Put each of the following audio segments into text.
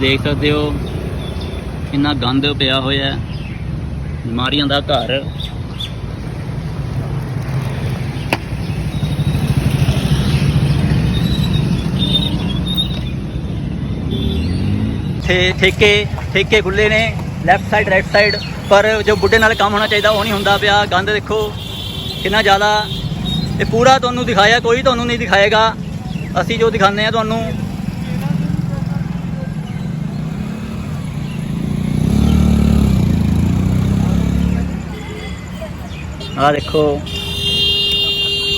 ਦੇਖ ਸਕਦੇ ਹੋ ਕਿੰਨਾ ਗੰਦ ਪਿਆ ਹੋਇਆ ਹੈ ਬਿਮਾਰੀਆਂ ਦਾ ਘਰ। ਠੇ, ਠੇਕੇ ਠੇਕੇ ਖੁੱਲੇ ਨੇ ਲੈਫਟ ਸਾਈਡ ਰਾਈਟ ਸਾਈਡ ਪਰ ਜੋ ਬੁੱਢੇ ਨਾਲ ਕੰਮ ਹੋਣਾ ਚਾਹੀਦਾ, ਉਹ ਨਹੀਂ ਹੁੰਦਾ ਪਿਆ। ਗੰਦ ਦੇਖੋ, ਕਿੰਨਾ ਜ਼ਿਆਦਾ। ਇਹ ਪੂਰਾ ਤੁਹਾਨੂੰ ਦਿਖਾਇਆ, ਕੋਈ ਤੁਹਾਨੂੰ ਨਹੀਂ ਦਿਖਾਏਗਾ। ਅਸੀਂ ਜੋ ਦਿਖਾਉਂਦੇ ਆ ਤੁਹਾਨੂੰ ਆਹ ਦੇਖੋ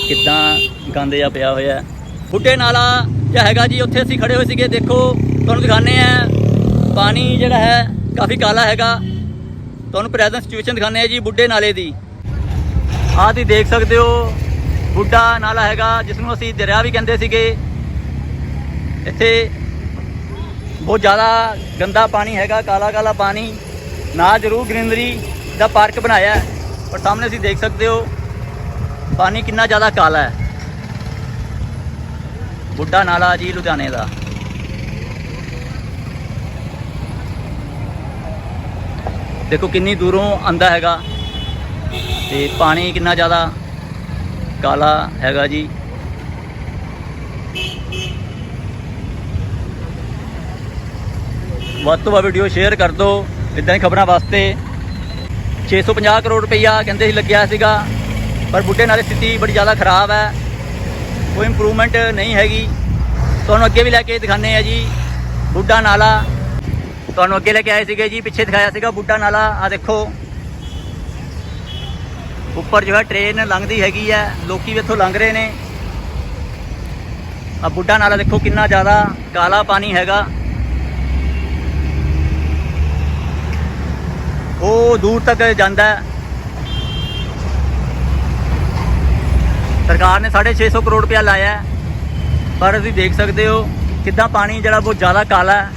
ਕਿੱਦਾਂ ਗੰਦ ਜਿਹਾ ਪਿਆ ਹੋਇਆ। ਬੁੱਢੇ ਨਾਲਾ ਜਿਹਾ ਹੈਗਾ ਜੀ, ਉੱਥੇ ਅਸੀਂ ਖੜੇ ਹੋਏ ਸੀਗੇ। ਦੇਖੋ, ਤੁਹਾਨੂੰ ਦਿਖਾਣੇ ਆ ਪਾਣੀ ਜਿਹੜਾ ਹੈ, ਕਾਫੀ ਕਾਲਾ ਹੈਗਾ। ਤੁਹਾਨੂੰ ਪ੍ਰੈਜ਼ੈਂਟ ਸਿਚੁਏਸ਼ਨ ਦਿਖਾਣੇ ਆ ਜੀ, ਬੁੱਢੇ ਨਾਲੇ ਦੀ। ਆਹ ਤੁਸੀਂ ਦੇਖ ਸਕਦੇ ਹੋ, ਬੁੱਢਾ ਨਾਲਾ ਹੈਗਾ ਜਿਸ ਨੂੰ ਅਸੀਂ ਦਰਿਆ ਵੀ ਕਹਿੰਦੇ ਸੀਗੇ। ਇੱਥੇ ਬਹੁਤ ਜ਼ਿਆਦਾ ਗੰਦਾ ਪਾਣੀ ਹੈਗਾ ਕਾਲਾ ਕਾਲਾ ਪਾਣੀ। ਨਾ ਜ਼ਰੂਰ ਗ੍ਰੀਨਰੀ ਦਾ ਪਾਰਕ ਬਣਾਇਆ। ਹੈ ਪਰ ਸਾਹਮਣੇ ਤੁਸੀਂ ਦੇਖ ਸਕਦੇ ਹੋ, ਪਾਣੀ ਕਿੰਨਾ ਜ਼ਿਆਦਾ ਕਾਲਾ ਹੈ। ਬੁੱਢਾ ਨਾਲਾ ਜੀ ਲੁਧਿਆਣੇ ਦਾ। ਦੇਖੋ ਕਿੰਨੀ ਦੂਰੋਂ ਆਂਦਾ ਹੈਗਾ ਤੇ ਪਾਣੀ ਕਿੰਨਾ ਜ਼ਿਆਦਾ ਕਾਲਾ ਹੈਗਾ ਜੀ। ਵੱਧ ਤੋਂ ਵੱਧ ਵੀਡੀਓ ਸ਼ੇਅਰ ਕਰ ਦਿਓ। ਇਦਾਂ ਹੀ ਖਬਰਾਂ ਵਾਸਤੇ 650 ਕਰੋੜ ਰੁਪਈਆ ਕਹਿੰਦੇ ਸੀ ਲੱਗਿਆ ਸੀਗਾ, ਪਰ ਬੁੱਢੇ ਨਾਲੇ ਸਥਿਤੀ ਬੜੀ ਜ਼ਿਆਦਾ ਖਰਾਬ ਹੈ। ਕੋਈ ਇੰਪਰੂਵਮੈਂਟ ਨਹੀਂ ਹੈਗੀ। ਤੁਹਾਨੂੰ ਅੱਗੇ ਵੀ ਲੈ ਕੇ ਦਿਖਾਣੇ ਆ ਜੀ, ਬੁੱਢਾ ਨਾਲਾ। ਤੁਹਾਨੂੰ ਅੱਗੇ ਲੈ ਕੇ ਆਏ ਸੀਗੇ ਜੀ, ਪਿੱਛੇ ਦਿਖਾਇਆ ਸੀਗਾ ਬੁੱਢਾ ਨਾਲਾ। ਆ ਦੇਖੋ, ਉੱਪਰ ਜੋ ਹੈ ਟ੍ਰੇਨ ਲੰਘਦੀ ਹੈਗੀ ਹੈ। ਲੋਕੀ ਵੀ ਇੱਥੋਂ ਲੰਘ ਰਹੇ ਨੇ। ਆ ਬੁੱਢਾ ਨਾਲਾ ਦੇਖੋ ਕਿੰਨਾ ਜ਼ਿਆਦਾ ਕਾਲਾ ਪਾਣੀ ਹੈਗਾ। ਉਹ ਦੂਰ ਤੱਕ ਜਾਂਦਾ ਹੈ। ਸਰਕਾਰ ਨੇ 650 ਕਰੋੜ ਰੁਪਇਆ ਲਾਇਆ ਪਰ ਤੁਸੀਂ ਦੇਖ ਸਕਦੇ ਹੋ ਕਿੱਦਾਂ ਪਾਣੀ ਜਿਹੜਾ ਬਹੁਤ ਜ਼ਿਆਦਾ ਕਾਲਾ ਹੈ।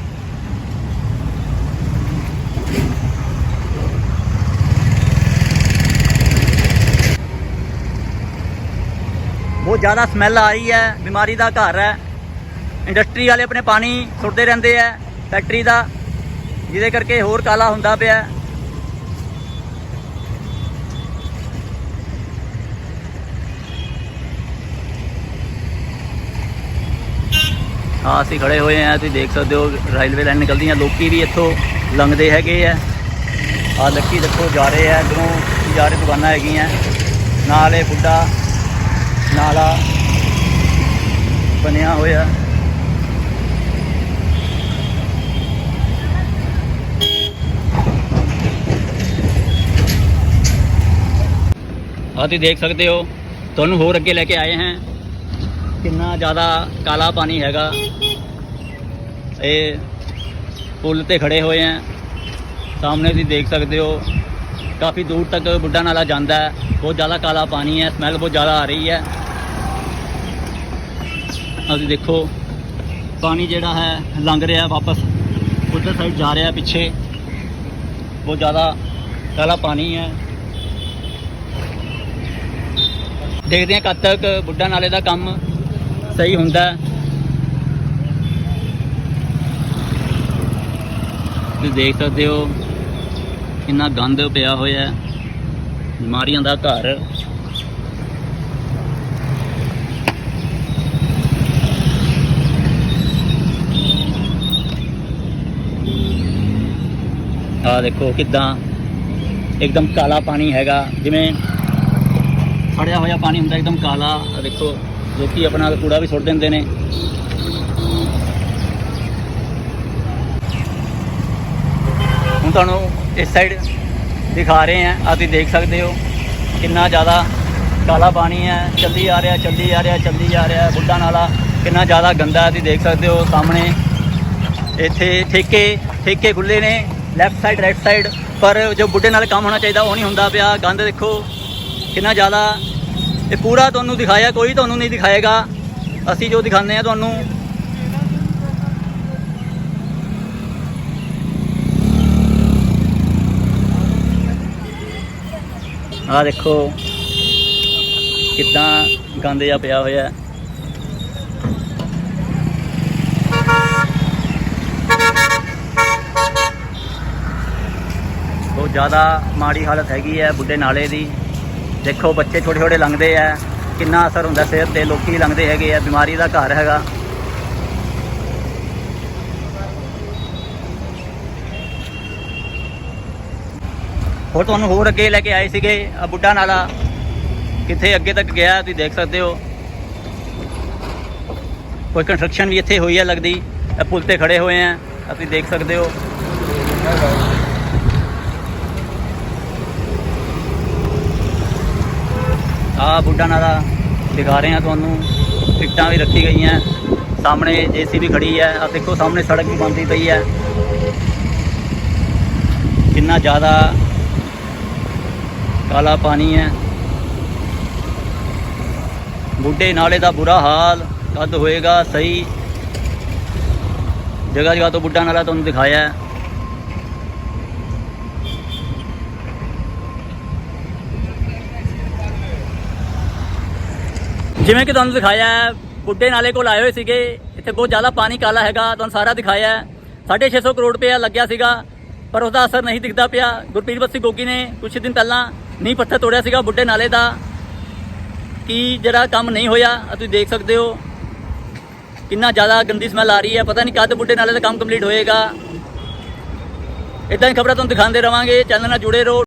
ਬਹੁਤ ਜ਼ਿਆਦਾ ਸਮੈਲ ਆ ਰਹੀ ਹੈ, ਬਿਮਾਰੀ ਦਾ ਘਰ ਹੈ। ਇੰਡਸਟਰੀ ਵਾਲੇ ਆਪਣੇ ਪਾਣੀ ਸੁੱਟਦੇ ਰਹਿੰਦੇ ਆ ਫੈਕਟਰੀ ਦਾ, ਜਿਹਦੇ ਕਰਕੇ ਹੋਰ ਕਾਲਾ ਹੁੰਦਾ ਪਿਆ ਹੈ। ਹਾਂ ਅਸੀਂ ਖੜੇ ਹੋਏ ਆ ਤੁਸੀਂ ਦੇਖ ਸਕਦੇ ਹੋ ਰੇਲਵੇ ਲਾਈਨ ਨਿਕਲਦੀਆਂ, ਲੋਕੀ ਵੀ ਇੱਥੋਂ ਲੰਘਦੇ ਹੈਗੇ ਆ। ਆ ਲੱਕੀ ਦੇਖੋ, ਜਾ ਰਹੇ ਆ, ਇਧਰੋਂ ਜਾ ਰਹੇ ਦੁਕਾਨਾਂ ਹੈਗੀਆਂ। ਨਾਲ ਇਹ ਬੁੱਢਾ ਨਾਲਾ ਬਣਿਆ ਹੋਇਆ। ਆ ਤੁਸੀਂ ਦੇਖ ਸਕਦੇ ਹੋ, ਤੁਹਾਨੂੰ ਹੋਰ ਅੱਗੇ ਲੈ ਕੇ ਆਏ ਹਾਂ। ਕਿੰਨਾ ਜ਼ਿਆਦਾ ਕਾਲਾ ਪਾਣੀ ਹੈਗਾ। ਇਹ ਪੁਲ ਤੇ ਖੜੇ ਹੋਏ ਆ। ਸਾਹਮਣੇ ਤੁਸੀਂ ਦੇਖ ਸਕਦੇ ਹੋ, ਕਾਫੀ ਦੂਰ ਤੱਕ ਬੁੱਢਾ ਨਾਲਾ ਜਾਂਦਾ ਹੈ। ਬਹੁਤ ਜ਼ਿਆਦਾ ਕਾਲਾ ਪਾਣੀ ਹੈ ਸਮੈਲ ਬਹੁਤ ਜ਼ਿਆਦਾ ਆ ਰਹੀ ਹੈ। ਅਸੀਂ ਦੇਖੋ, ਪਾਣੀ ਜਿਹੜਾ ਹੈ, ਲੰਘ ਰਿਹਾ ਵਾਪਸ। ਉਧਰ ਸਾਈਡ ਜਾ ਰਿਹਾ ਪਿੱਛੇ। ਬਹੁਤ ਜ਼ਿਆਦਾ ਕਾਲਾ ਪਾਣੀ ਹੈ। ਦੇਖਦੇ ਹਾਂ ਕਦ ਤੱਕ ਬੁੱਢਾ ਨਾਲੇ ਦਾ ਕੰਮ ਸਹੀ ਹੁੰਦਾ। ਤੁਸੀਂ ਦੇਖ ਸਕਦੇ ਹੋ ਕਿੰਨਾ ਗੰਦ ਪਿਆ ਹੋਇਆ ਬਿਮਾਰੀਆਂ ਦਾ ਘਰ। ਆ ਦੇਖੋ ਕਿਦਾਂ ਇੱਕਦਮ ਕਾਲਾ ਪਾਣੀ ਹੈਗਾ। ਜਿਵੇਂ ਫੜਿਆ ਹੋਇਆ ਪਾਣੀ ਹੁੰਦਾ ਇੱਕਦਮ ਕਾਲਾ। ਦੇਖੋ। ਜੋ ਕਿ ਆਪਣਾ ਕੂੜਾ ਵੀ ਸੁੱਟ ਦਿੰਦੇ ਨੇ। ਹੁਣ ਤੁਹਾਨੂੰ ਇਸ ਸਾਈਡ ਦਿਖਾ ਰਹੇ ਆ ਆ ਤੁਸੀਂ ਦੇਖ ਸਕਦੇ ਹੋ ਕਿੰਨਾ ਜ਼ਿਆਦਾ ਕਾਲਾ ਪਾਣੀ ਹੈ, ਚੱਲੀ ਆ ਰਿਹਾ, ਚੱਲੀ ਆ ਰਿਹਾ, ਚੱਲੀ ਆ ਰਿਹਾ, ਬੁੱਢਾ ਨਾਲਾ ਕਿੰਨਾ ਜ਼ਿਆਦਾ ਗੰਦਾ ਹੈ, ਤੁਸੀਂ ਦੇਖ ਸਕਦੇ ਹੋ ਸਾਹਮਣੇ। ਇੱਥੇ ਠੇਕੇ ਠੇਕੇ ਖੁੱਲੇ ਨੇ ਲੈਫਟ ਸਾਈਡ ਰਾਈਟ ਸਾਈਡ ਪਰ ਜੋ ਬੁੱਢੇ ਨਾਲ ਕੰਮ ਹੋਣਾ ਚਾਹੀਦਾ ਉਹ ਨਹੀਂ ਹੁੰਦਾ ਪਿਆ। ਗੰਦ ਦੇਖੋ, ਕਿੰਨਾ ਜ਼ਿਆਦਾ ਇਹ ਪੂਰਾ ਤੁਹਾਨੂੰ ਦਿਖਾਇਆ, ਕੋਈ ਤੁਹਾਨੂੰ ਨਹੀਂ ਦਿਖਾਏਗਾ। ਅਸੀਂ ਜੋ ਦਿਖਾਉਂਦੇ ਆ ਤੁਹਾਨੂੰ। ਆ ਦੇਖੋ, ਕਿੱਦਾਂ ਗੰਦ ਜਿਹਾ ਪਿਆ ਹੋਇਆ ਬਹੁਤ ਜ਼ਿਆਦਾ ਮਾੜੀ ਹਾਲਤ ਹੈਗੀ ਹੈ ਬੁੱਢੇ ਨਾਲੇ ਦੀ। ਦੇਖੋ ਬੱਚੇ ਛੋਟੇ ਛੋਟੇ ਲੰਘਦੇ ਆ, ਕਿੰਨਾ ਅਸਰ ਹੁੰਦਾ ਸਿਹਤ ਤੇ, ਲੋਕੀ ਲੰਘਦੇ ਹੈਗੇ ਆ, ਬਿਮਾਰੀ ਦਾ ਘਰ ਹੈਗਾ। ਹੋਰ ਤੁਹਾਨੂੰ ਹੋਰ ਅੱਗੇ ਲੈ ਕੇ ਆਏ ਸੀਗੇ ਆ ਬੁੱਢਾ ਨਾਲਾ। ਕਿੱਥੇ ਅੱਗੇ ਤੱਕ ਗਿਆ, ਤੁਸੀਂ ਦੇਖ ਸਕਦੇ ਹੋ। ਕੋਈ ਕੰਸਟਰਕਸ਼ਨ ਵੀ ਇੱਥੇ ਹੋਈ ਹੈ ਲੱਗਦੀ, ਇਹ ਪੁਲ ਤੇ ਖੜੇ ਹੋਏ ਆ, ਤੁਸੀਂ ਦੇਖ ਸਕਦੇ ਹੋ। ਆ ਬੁੱਢਾ ਨਾਲਾ ਦਿਖਾ ਰਹੇ ਹਾਂ ਤੁਹਾਨੂੰ। ਟਿਕਟਾਂ ਵੀ ਰੱਖੀ ਗਈਆਂ। ਸਾਹਮਣੇ ਜੀਸੀਬੀ ਖੜੀ ਹੈ। ਆ ਦੇਖੋ, ਸਾਹਮਣੇ ਸੜਕ ਵੀ ਬਣਦੀ ਪਈ ਹੈ। ਕਿੰਨਾ ਜ਼ਿਆਦਾ ਕਾਲਾ ਪਾਣੀ ਹੈ। ਬੁੱਢੇ ਨਾਲੇ ਦਾ ਬੁਰਾ ਹਾਲ। ਕਦ ਹੋਏਗਾ ਸਹੀ। ਜਗ੍ਹਾ ਜਗ੍ਹਾ ਤੋਂ ਬੁੱਢਾ ਨਾਲਾ ਤੁਹਾਨੂੰ ਦਿਖਾਇਆ। ਹੈ ਜਿਵੇਂ ਕਿ ਤੁਹਾਨੂੰ ਦਿਖਾਇਆ ਹੈ, ਬੁੱਢੇ ਨਾਲੇ ਕੋਲ ਆਏ ਹੋਏ ਸੀਗੇ। ਇੱਥੇ ਬਹੁਤ ਜ਼ਿਆਦਾ ਪਾਣੀ ਕਾਲਾ ਹੈਗਾ, ਤੁਹਾਨੂੰ ਸਾਰਾ ਦਿਖਾਇਆ ਹੈ। 650 ਕਰੋੜ ਰੁਪਇਆ ਲੱਗਿਆ ਸੀਗਾ, ਪਰ ਉਹਦਾ ਅਸਰ ਨਹੀਂ ਦਿਖਦਾ ਪਿਆ। ਗੁਰਪ੍ਰੀਤ ਬੱਸੀ ਗੋਗੀ ਨੇ ਕੁਝ ਦਿਨ ਪਹਿਲਾਂ ਨੀਂਹ ਪੱਥਰ ਤੋੜਿਆ ਸੀਗਾ ਬੁੱਢੇ ਨਾਲੇ ਦਾ। ਕਿ ਜਿਹੜਾ ਕੰਮ ਨਹੀਂ ਹੋਇਆ, ਤੁਸੀਂ ਦੇਖ ਸਕਦੇ ਹੋ। ਕਿੰਨਾ ਜ਼ਿਆਦਾ ਗੰਦੀ ਸਮੈਲ ਆ ਰਹੀ ਹੈ। ਪਤਾ ਨਹੀਂ ਕਦ ਬੁੱਢੇ ਨਾਲੇ ਦਾ ਕੰਮ ਕੰਪਲੀਟ ਹੋਏਗਾ। ਇਦਾਂ ਹੀ ਖਬਰਾਂ ਤੁਹਾਨੂੰ ਦਿਖਾਉਂਦੇ ਰਵਾਂਗੇ। ਚੈਨਲ ਨਾਲ ਜੁੜੇ ਰਹੋ।